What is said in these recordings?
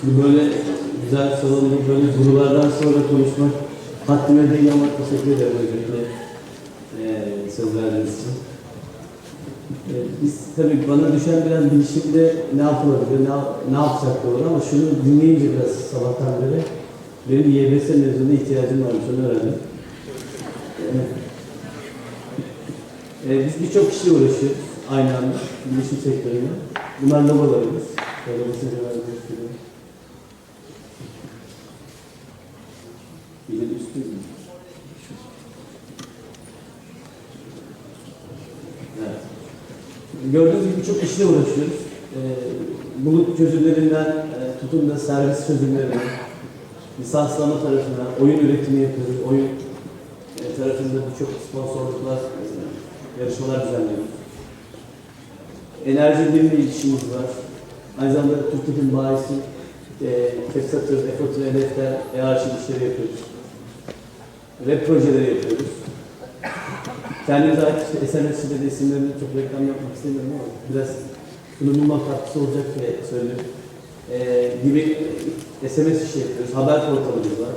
Şimdi böyle güzel salonda böyle gurulardan sonra konuşmak haddime değil ama teşekkür ederim öncelikle eee söz verdiğiniz için. Eee, biz tabii bana düşen biraz bilişimde ne yapılabilir, ne, ne yapacak doğru ama şunu dinleyince biraz sabahtan beri benim YBS mezunu ihtiyacım varmış, onu öğrendim. Ee, biz birçok kişiyle uğraşıyoruz aynı anda bilişim sektöründe. Bunlar logolarımız. Şöyle basınca ben Gördüğünüz gibi birçok işle uğraşıyoruz. Ee, bulut çözümlerinden e, tutun da servis çözümlerine, lisanslama tarafına, oyun üretimi yapıyoruz. Oyun e, tarafında birçok sponsorluklar, e, yarışmalar düzenliyoruz. Enerji birliği işimiz var. Aynı zamanda Türkiye'nin bayisi e, Kepsatır, Efatır, Hedefler, e-arşiv işleri yapıyoruz. Web projeleri yapıyoruz. Kendimize ait işte SMS'de de isimlerini çok reklam yapmak istemiyorum ama biraz sunumuma katkısı olacak diye söylüyorum. E, gibi SMS işi yapıyoruz. Haber portalımız var.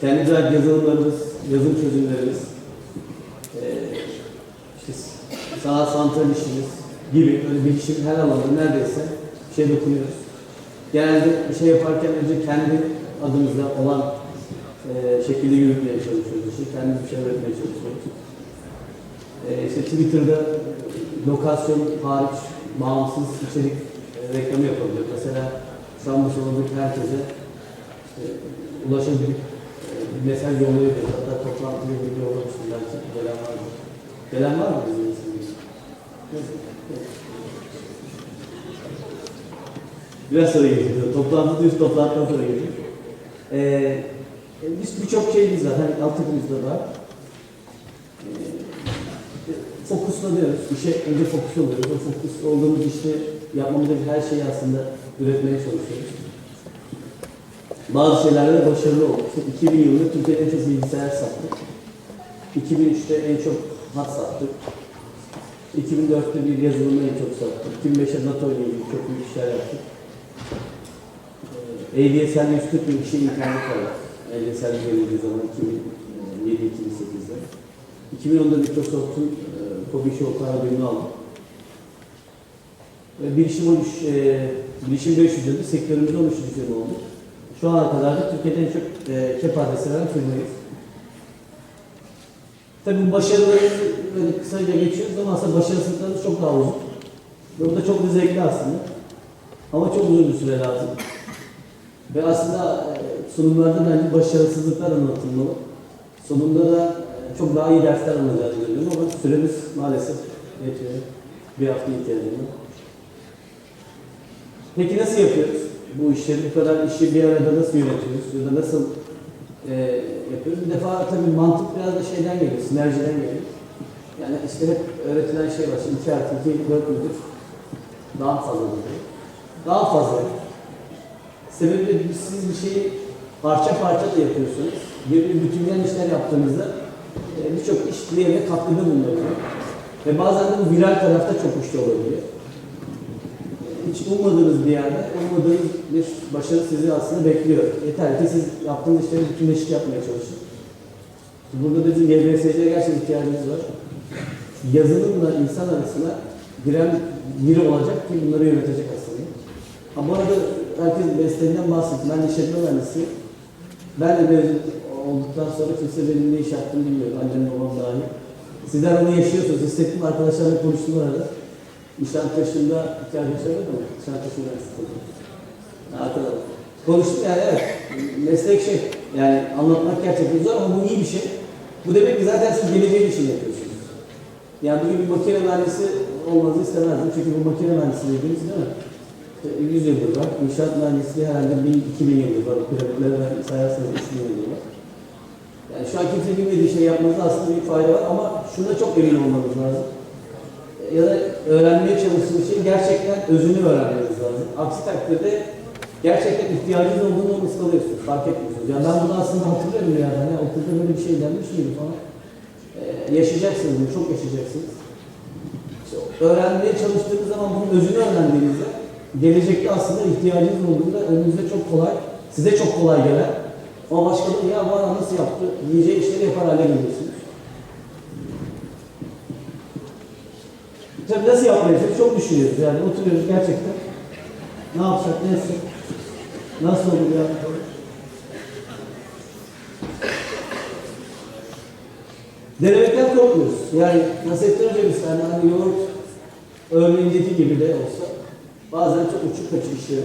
Kendimize ait yazılımlarımız, yazılım çözümlerimiz, e, işte sağ santral işimiz gibi böyle bilişim her alanda neredeyse bir şey dokunuyoruz. Genelde bir şey yaparken önce kendi adımıza olan e, şekilde yürütmeye çalışıyoruz işi. Kendimiz bir şey üretmeye çalışıyoruz. E, işte Twitter'da lokasyon hariç bağımsız içerik e, reklamı yapabiliyor. Mesela şu an bu salondaki herkese işte, ulaşabilip e, bir mesaj yollayabiliyoruz. Hatta toplantıya bir yollamıştım belki gelen var mı? Gelen var mı bizim için? Biraz sonra geliyor. Toplantı düz toplantıdan sonra geliyor. Ee, biz birçok şeyimiz var. Hani altyapımız da var. Ee, fokuslanıyoruz. İşe önce fokus oluyoruz. O fokus olduğumuz işte yapmamız gereken her şeyi aslında üretmeye çalışıyoruz. Bazı şeylerde de başarılı olduk. İşte 2000 yılında Türkiye'de en çok bilgisayar sattık. 2003'te en çok hat sattık. 2004'te bir yazılımı en çok sattık. 2005'te NATO ile ilgili çok büyük işler yaptık. ADSL'de 140 bin kişi internet var. ADSL verildiği zaman 2007-2008'de. 2010'da Microsoft'un e, Kobishi ortağı ödülünü aldım. Ve bilişim 13, e, bilişim 500 yılında sektörümüzde 13. firma oldu. Şu ana kadar da Türkiye'de çok e, kep adresi veren firmayız. Tabii bu başarıları böyle kısaca geçiyoruz ama aslında başarısızlıklarımız çok daha uzun. Ve bu da çok da zevkli aslında. Ama çok uzun bir süre lazım. Ve aslında e, sunumlarda bence başarısızlıklar anlatılmalı. Sonunda da e, çok daha iyi dersler alınacağını görüyorum ama süremiz maalesef yetiyor. Bir hafta ihtiyacım. Peki nasıl yapıyoruz? Bu işleri, bu kadar işi bir arada nasıl yönetiyoruz? Ya da nasıl e, yapıyoruz? Bir defa tabii mantık biraz da şeyden geliyor, sinerjiden geliyor. Yani işte hep öğretilen şey var. Şimdi 2 artı 2, 4 müdür? Daha fazla müdür? Daha fazla. Sebebi siz bir şeyi parça parça da yapıyorsunuz. Bir, bütünden işler yaptığınızda e, birçok iş diğerine katkıda bulunuyor. Ve bazen de bu viral tarafta çok güçlü olabiliyor. E, Hiç ummadığınız bir yerde, ummadığınız bir başarı sizi aslında bekliyor. Yeter ki siz yaptığınız işleri bütünleşik yapmaya çalışın. Burada da bizim YBSC'ye gerçekten ihtiyacımız var. Yazılımla insan arasına giren biri olacak ki bunları yönetecek aslında. Ha bu arada herkes mesleğinden bahsetti. Ben işletme mühendisiyim. Ben de olduktan sonra kimse benim ne iş yaptığımı bilmiyor. Annem babam dahil. Sizler onu yaşıyorsunuz. Hissettim arkadaşlarla konuştum arada. Nişantaşı'nda iki arkadaşlar var mı? Nişantaşı Üniversitesi'nde. Arkadaşlar. Konuştum yani evet. Meslek şey. Yani anlatmak gerçekten zor ama bu iyi bir şey. Bu demek ki zaten siz geleceğin için yapıyorsunuz. Yani bugün bir makine mühendisi olmanızı istemezdim. Çünkü bu makine mühendisi dediğimiz değil mi? İşte 100 yıldır var. İnşaat mühendisliği herhalde 1000, 2000 yıldır var. Piramitleri ben sayarsanız 3000 yıldır var. Yani şu an kimse bilmediği şey yapmanızda aslında büyük fayda var ama şuna çok emin olmanız lazım. Ya da öğrenmeye çalıştığınız şeyin gerçekten özünü öğrenmeniz lazım. Aksi takdirde gerçekten ihtiyacınız olduğunu ıskalıyorsunuz, fark etmiyorsunuz. Yani ben bunu aslında hatırlıyorum ya, hani okulda böyle bir şey denmiş miydi falan. Ee, yaşayacaksınız çok yaşayacaksınız. İşte öğrenmeye çalıştığınız zaman bunun özünü öğrendiğinizde gelecekte aslında ihtiyacınız olduğunda önünüze çok kolay, size çok kolay gelen ama başkaları ya bu adam nasıl yaptı diyeceği işleri yapar hale geliyorsunuz. Tabii nasıl yapmayı çok düşünüyoruz yani oturuyoruz gerçekten. Ne yapsak, ne etsek, nasıl olur ya? Denemekten korkmuyoruz. Yani Nasrettin Hoca misali hani yoğurt örneğindeki gibi de olsa bazen çok uçuk kaçık işliyor.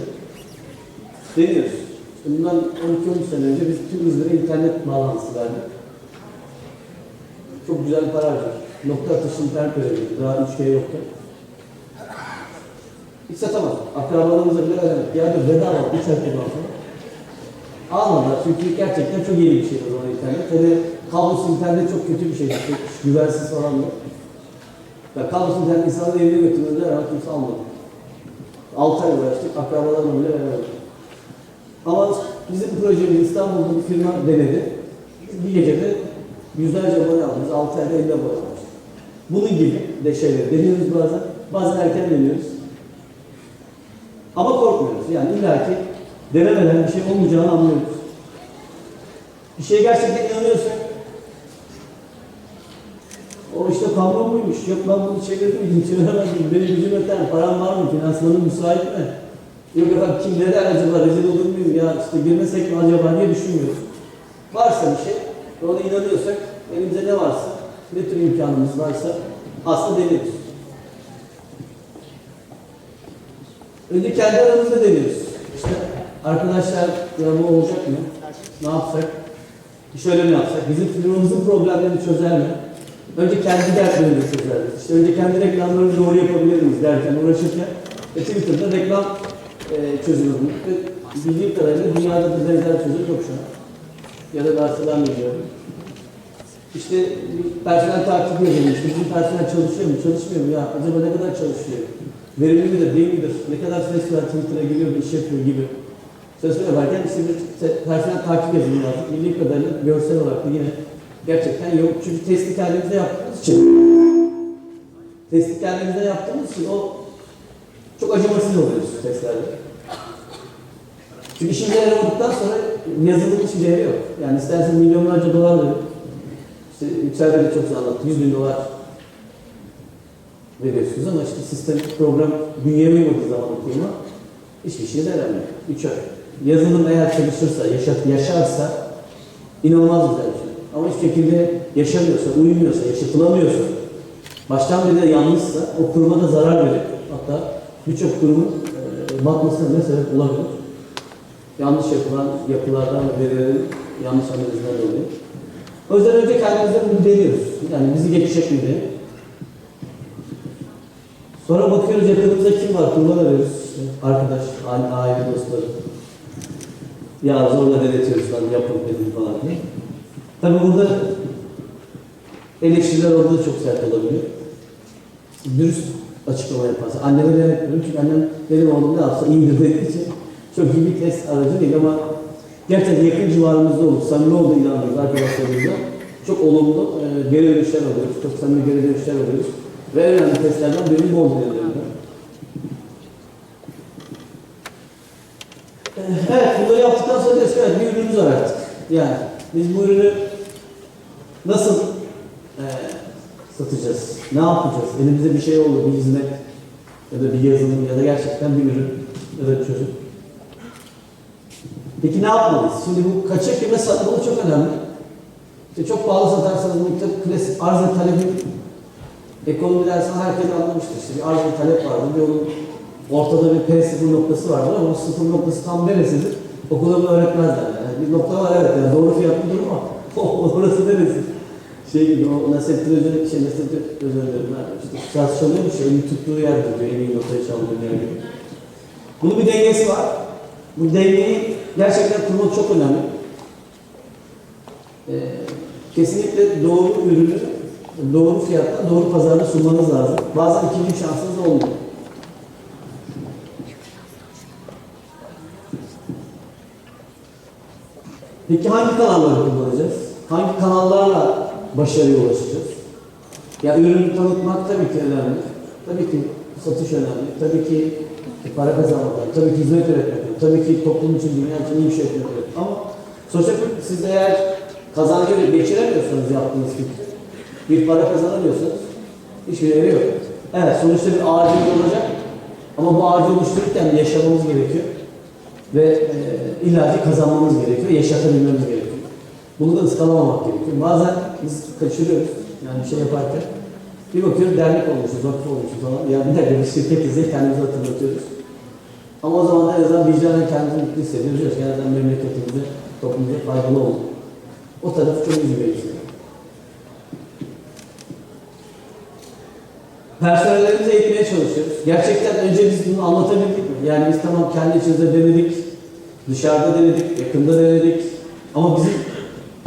Deniyoruz. İşte bundan 12-13 sene önce biz tüm İzmir'e internet bağlantısı verdik. Çok güzel bir para harcadık. Nokta atışı internet verebildik. Daha 3G yoktu. Hiç satamadık. Akrabalarımıza bile vermedik. Ya bir bedava bir çarpı falan. Almadılar çünkü gerçekten çok iyi bir şey o zaman internet. Hele kablosuz internet çok kötü bir şeydi. Çok güvensiz falan da. Ya kablosuz internet insanları evine götürdüler ama kimse almadı. 6 ay uğraştık, akrabalarla bile veremedik. Ama bizim projemiz İstanbul'da bir firma denedi. Bir gecede yüzlerce abone aldık. 6 ayda 50 abone almıştık. Bunun gibi de şeyleri deniyoruz bazen. Bazen erken deniyoruz. Ama korkmuyoruz. Yani illaki denemeden bir şey olmayacağını anlıyoruz. Bir şeye gerçekten inanıyorsak o işte kamyon muymuş? Yok ben bunu çevirdim, çeviremezdim. Benim gücüm yeter, param var mı? Finansmanım müsait mi? Yok efendim kim ne der acaba, rezil olur muyum ya? işte girmesek mi acaba diye düşünmüyoruz. Varsa bir şey, ona inanıyorsak, elimizde ne varsa, ne tür imkanımız varsa aslında deniyoruz. Önce kendi aramızda deniyoruz. İşte arkadaşlar ya bu olacak mı? Ne yapsak? Şöyle mi yapsak? Bizim firmamızın problemlerini çözer mi? Önce kendi dertlerini çözeriz. İşte önce kendi reklamlarını doğru yapabilir miyiz derken uğraşırken e, Twitter'da reklam e, çözümü bulduk. Ve bildiğim kadarıyla dünyada da benzer çözüm yok şu an. Ya da ben biliyorum. İşte bir personel takibi yazılmış. Bizim personel çalışıyor mu, çalışmıyor mu? Ya acaba ne kadar çalışıyor? Verimli midir, değil midir? Ne kadar ses var Twitter'a giriyor, bir iş yapıyor gibi. Çalışma yaparken işte bir personel takip yazılımı yazdık. Bildiğim kadarıyla görsel olarak da yine gerçekten yok. Çünkü testi kendimizde yaptığımız için. Testi kendimizde yaptığımız için o çok acımasız oluyoruz testlerde. Çünkü işin değeri olduktan sonra yazılım için değeri yok. Yani istersen milyonlarca dolar verin. İşte içeride de çok anlattı. 100 bin dolar veriyorsunuz ama işte sistem program bünyemeyemediği zaman o firma hiçbir şey de yaramıyor. Üç ay. Yazılım eğer çalışırsa, yaşat, yaşarsa inanılmaz güzel şey. Ama hiçbir şekilde yaşamıyorsa, uyumuyorsa, yaşatılamıyorsa, baştan beri de yanlışsa o kuruma da zarar verir. Hatta birçok kurumun e, batmasına bile sebep olabilir. Yanlış yapılan yapılardan ve yanlış analizler oluyor. O yüzden önce kendimizden bunu deniyoruz. Yani bizi geçecek mi diye. Sonra bakıyoruz yakınımızda kim var, kurban arıyoruz. İşte arkadaş, aile, aile dostları. Ya zorla denetiyoruz lan yapın dedim falan diye. Tabii burada eleştiriler orada da çok sert olabiliyor. Dürüst açıklama yaparsa. Anneme denetmiyorum çünkü annem benim oğlum ne yapsa iyidir dediği için çok iyi bir test aracı değil ama gerçekten yakın civarımızda olup samimi olduğu inandığımız arkadaşlarımızla çok olumlu e, geri dönüşler alıyoruz. Çok samimi geri dönüşler alıyoruz. Ve en önemli testlerden biri bol deneyimlerinde. Evet, bunları yaptıktan sonra diyoruz evet, bir ürünümüz var artık. Yani biz bu ürünü nasıl e, satacağız? Ne yapacağız? Elimizde bir şey oldu, bir hizmet ya da bir yazılım ya da gerçekten bir ürün ya da bir çözüm. Peki ne yapmalıyız? Şimdi bu kaçak kime satmalı çok önemli. İşte çok pahalı satarsanız bu klasik arz ve talebin ekonomi dersi herkes anlamıştır. İşte bir arz ve talep vardır. Bir onun ortada bir P sıfır noktası vardır ama o sıfır noktası tam neresidir? Okulda bunu öğretmezler. Yani bir nokta var evet yani doğru fiyatlı durum ama orası neresi? Şey gibi o Nasrettin Hoca'nın şey Nasrettin Hoca'nın diyorum ben işte saz çalıyormuş ya elini tuttuğu yerdir diyor en notayı çaldığı yer gibi. Bunun bir dengesi var. Bu dengeyi gerçekten kurmak çok önemli. Ee, kesinlikle doğru ürünü doğru fiyatta doğru pazarda sunmanız lazım. Bazen ikinci şansınız olmuyor. Peki hangi kanalları kullanacağız? Hangi kanallarla başarıya ulaşacağız? Ya ürünü tanıtmak tabii ki önemli. Tabii ki satış önemli. Tabii ki para kazanmaktan, tabii ki hizmet üretmekten, tabii ki toplum için, dünya için iyi bir şey üretmekten. Ama sonuçta siz eğer kazancı geçiremiyorsanız yaptığınız fikri, bir para kazanamıyorsanız hiçbir yeri yok. Evet, sonuçta bir ağacımız olacak ama bu ağacı oluştururken yaşamamız gerekiyor ve e, illaki kazanmamız gerekiyor, yaşatabilmemiz gerekiyor. Bunu da ıskalamamak gerekiyor. Bazen biz kaçırıyoruz yani bir şey yaparken. Bir bakıyoruz dernek olmuşuz, vakıf olmuşuz falan. Ya bir dakika biz şirketiz diye kendimizi hatırlatıyoruz. Ama o zaman en azından vicdanen kendimizi mutlu hissediyoruz. Diyoruz en azından memleketimize, toplumumuza faydalı olduk. O tarafı çok iyi bir Personellerimizi eğitmeye çalışıyoruz. Gerçekten önce biz bunu anlatabildik mi? Yani biz tamam kendi içimizde denedik, dışarıda denedik, yakında denedik. Ama bizim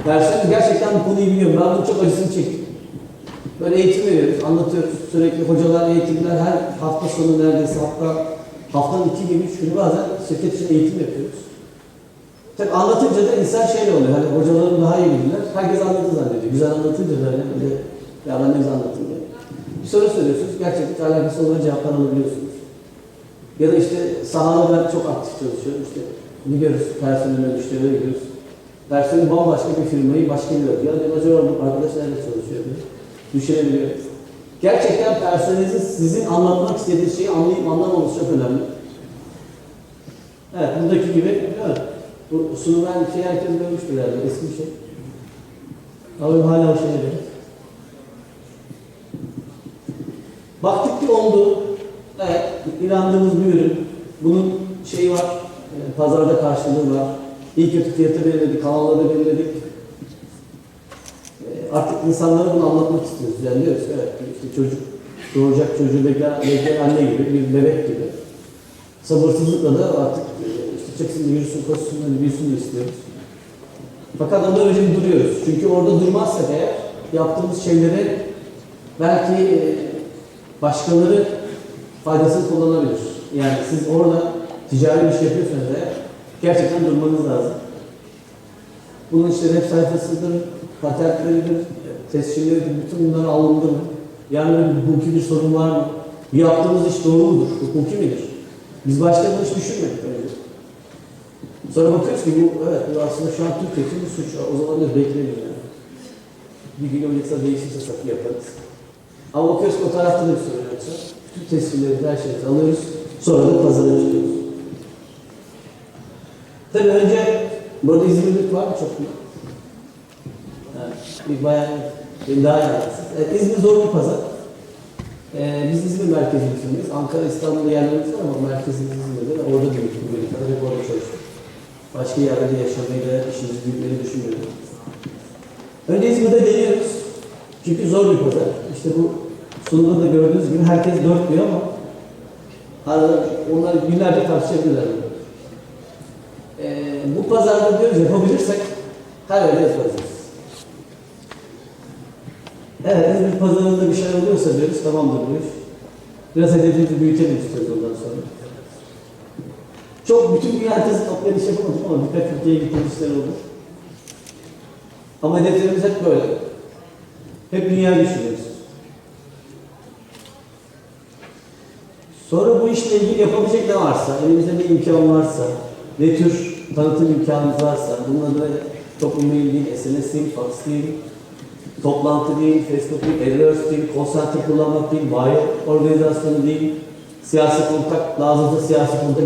personelimiz gerçekten bu konuyu biliyor. Ben bunun çok acısını çektim. Böyle eğitim veriyoruz, anlatıyoruz. Sürekli hocalar, eğitimler her hafta sonu neredeyse hatta haftanın iki gibi, üç günü bazen şirket için eğitim yapıyoruz. Tabii anlatınca da insan şeyle oluyor. Hani hocalarım daha iyi bilirler. Herkes anladı zannediyor. Güzel anlatınca da hani böyle, ya ben ne anlattım diye. Bir soru soruyorsunuz, gerçekten alakası olan cevaplar alabiliyorsunuz. Ya da işte sahada ben çok aktif çalışıyorum. İşte gidiyoruz, personel müşterilere gidiyoruz. Personel bambaşka bir firmayı başka bir Ya diyor, acaba bu arkadaş nerede çalışıyor. Düşünebiliyor. Gerçekten personelinizin sizin anlatmak istediğiniz şeyi anlayıp anlamaması çok önemli. Evet, buradaki gibi, değil? Bu sunulan şey herkes görmüştür herhalde, eski bir şey. Ama hala o şey değil. Baktık ki oldu. Evet, inandığımız bir ürün. Bunun şeyi var, e, pazarda karşılığı var. İyi kötü fiyatı belirledik, kanalları belirledik. E, artık insanlara bunu anlatmak istiyoruz. Yani diyoruz ki evet, işte çocuk, doğacak çocuğu bekleyen, bekleyen anne gibi, bir bebek gibi. Sabırsızlıkla da artık e, işte çıksın da yürüsün, koşsun, hani büyüsün de istiyoruz. Fakat ondan önce bir duruyoruz. Çünkü orada durmazsak eğer yaptığımız şeyleri belki e, başkaları faydasını kullanabilir. Yani siz orada ticari bir şey yapıyorsanız eğer gerçekten durmanız lazım. Bunun işte web sayfasıdır, patentleridir, tescilleridir, bütün bunları alındırın. Yani hukuki bir sorun var mı? Yaptığımız iş doğru mudur? Hukuki midir? Biz başta bunu hiç düşünmedik önce. Sonra bakıyoruz ki bu, evet bu aslında şu an Türkiye'de bir suç. O zaman da bekleyelim yani. Bir gün öncesi değişirse satı yaparız. Ama bakıyoruz ki o tarafta da bir sorun yoksa. Bütün tescilleri, her şeyi alıyoruz. Sonra da pazara çıkıyoruz. Tabii önce, burada İzmir'lik var mı çok büyük? Evet, bir bayağı, beni daha anlarsınız. Evet, İzmir zor bir pazar. Ee, biz İzmir merkezi firmayız. Ankara, İstanbul'da yerlerimiz var ama merkezimiz İzmir'de orada büyüdük bu bölümde. Hep orada çalıştık. Başka yerlerde yaşamayı da işimizi büyütmeyi düşünmüyorum. Önce İzmir'de deniyoruz. Çünkü zor bir pazar. İşte bu sunumda da gördüğünüz gibi herkes dört diyor ama onlar günlerce tartışabilirler. Bu pazarda diyoruz yapabilirsek her yerde yaparız. Evet, İzmir pazarında bir şey oluyorsa diyoruz, tamamdır iş. Biraz hedefimizi büyütelim istiyoruz ondan sonra. Çok bütün dünya haritası toplayan iş yapamadım ama birkaç ülkeye gittiğim işler oldu. Ama hedeflerimiz hep böyle. Hep dünya düşünüyoruz. Sonra bu işle ilgili yapabilecek ne varsa, elimizde ne imkan varsa, ne tür tanıtım imkanımız varsa, bunun adı toplum mail değil, SMS değil, fax değil, toplantı değil, Facebook değil, AdWords değil, center kullanmak değil, bayi organizasyonu değil, siyasi kontak, lazımsa siyasi kontak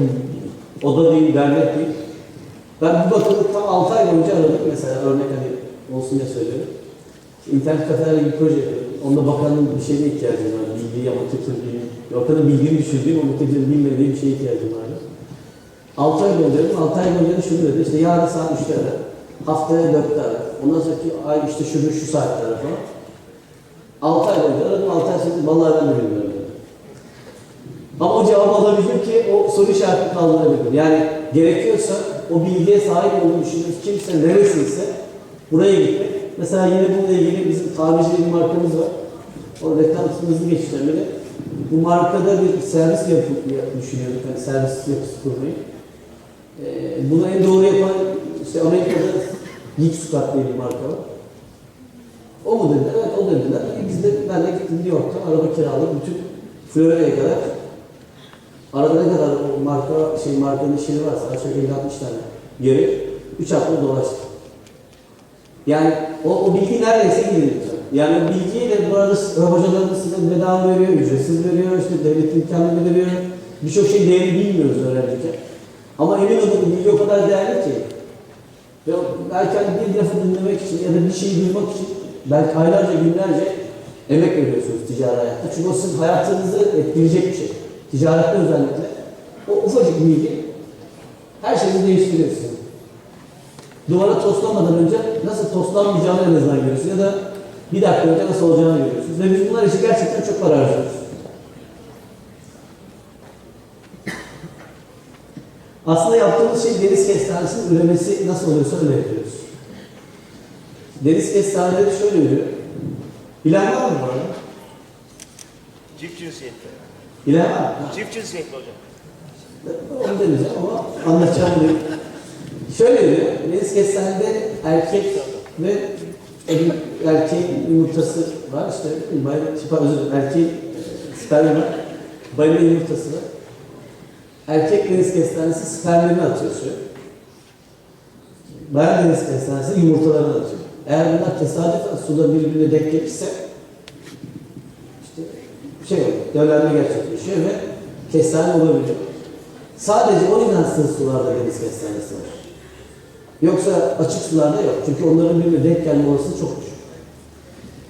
oda değil, dernek değil. Ben bu bakımda tam 6 ay boyunca aradım mesela örnek hani olsun diye söylüyorum. İnternet kafelerle bir proje yapıyorum. Onda bakanın bir şeyine ihtiyacım var. Bildiği ama kimse bilmiyor. Bakanın bildiğini düşürdüğüm ama kimsenin bilmediği bir şeye ihtiyacım var. 6 ay dedim. 6 ay da şunu dedi. İşte yarın saat 3'te ara. Haftaya 4'te ara. Ondan sonraki ay işte şu gün şu saatte ara falan. 6 ay boyunca aradım. 6 ay sonra vallahi ben de bilmiyorum. dedi. Ama o cevabı alabildim ki o soru işaretini kaldırabildim. Yani gerekiyorsa o bilgiye sahip olduğunu düşündüğünüz kimse neresiyse buraya gitmek. Mesela yine bununla ilgili bizim tamirci bir markamız var. O reklam geçişten beri. Bu markada bir servis yapı, yap- düşünüyorduk. Yani servis yapısı kurmayı. Ee, bunu en doğru yapan işte Amerika'da Geek Squad diye bir marka var. O mu dediler? Evet o dediler. E, Biz de ben de gittim New York'ta araba kiraladım. Bütün Florida'ya kadar Arada ne kadar marka şey markanın işleri varsa aşağı 50 60 tane yeri 3 hafta dolaştık. Yani o, o bilgi neredeyse gidiyor. Yani o bilgiyi de bu arada hocalarımız size bedava veriyor, ücretsiz veriyor, işte devlet imkanları veriyor. Birçok şey değerini bilmiyoruz öğrenciyken. Ama emin olun bilgi o kadar değerli ki. Ve belki hani bir lafı dinlemek için ya da bir şeyi duymak için belki aylarca günlerce emek veriyorsunuz ticari hayatta. Çünkü o sizin hayatınızı etkileyecek bir şey. Ticarette özellikle. O ufacık bilgi her şeyi değiştiriyor sizin. Duvara toslamadan önce nasıl toslanmayacağını en azından görüyorsunuz ya da bir dakika önce nasıl olacağını görüyorsunuz. Ve biz bunlar için gerçekten çok para harcıyoruz. Aslında yaptığımız şey deniz kestanesinin üremesi nasıl oluyorsa öyle yapıyoruz. Deniz kestaneleri şöyle ürüyor. Bilen var mı bu arada? Çift cinsiyetli. Bilen var mı? Çift cinsiyetli hocam. Onu demeyeceğim ama anlatacağım diyor. Şöyle diyor, deniz kestanede erkek ve erkeğin yumurtası var işte bayram, tipa özür dilerim, erkeğin spermi var, yumurtası var. Erkek deniz kestanesi spermlerini atıyor suya. Bayan deniz kestanesi yumurtalarını atıyor. Eğer bunlar tesadüfen suda birbirine denk gelirse işte şey oluyor, döllenme gerçekleşiyor ve kestane olabiliyor. Sadece o sığ sularda deniz kestanesi var. Yoksa açık sularda yok. Çünkü onların birbirine denk gelme olasılığı çok düşük.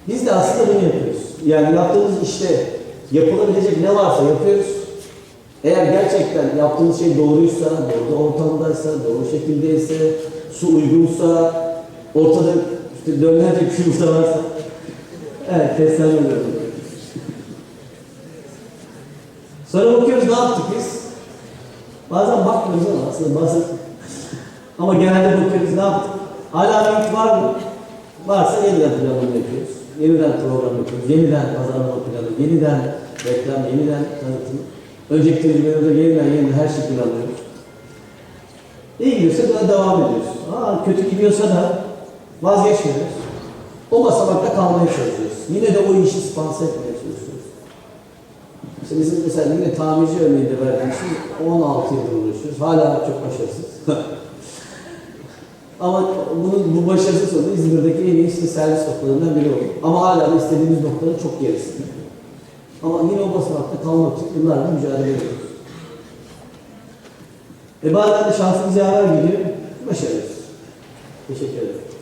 Biz de aslında bunu yapıyoruz. Yani yaptığımız işte yapılabilecek ne varsa yapıyoruz. Eğer gerçekten yaptığımız şey doğruysa, doğru ortamdaysa, doğru şekildeyse, su uygunsa, ortada işte dönlerce kuyumsa varsa, evet kestane oluyor. Sonra bakıyoruz ne yaptık biz? Bazen bakmıyoruz ama aslında bazen ama genelde bakıyoruz ne yaptık? Hala ümit var mı? Varsa yeniden planlama yapıyoruz. Yeniden program yapıyoruz. Yeniden pazarlama planı, yeniden reklam, yeniden tanıtım. Önceki tecrübelerde yeniden yeniden her şeyi planlıyoruz. İyi gidiyorsa buna devam ediyoruz. Aa, kötü gidiyorsa da vazgeçmiyoruz. O basamakta kalmaya çalışıyoruz. Yine de o işi sponsor etmeye çalışıyoruz. İşte bizim mesela yine tamirci örneği de verdiğim için 16 yıldır uğraşıyoruz. Hala çok başarısız. Ama bunun bu başarısı sonu İzmir'deki en iyi işte servis noktalarından biri oldu. Ama hala istediğimiz noktanın çok gerisinde. Ama yine o basamakta kalmak için yıllardır mücadele ediyoruz. E bazen de şansımız yaver gidiyor, başarıyoruz. Teşekkür ederim.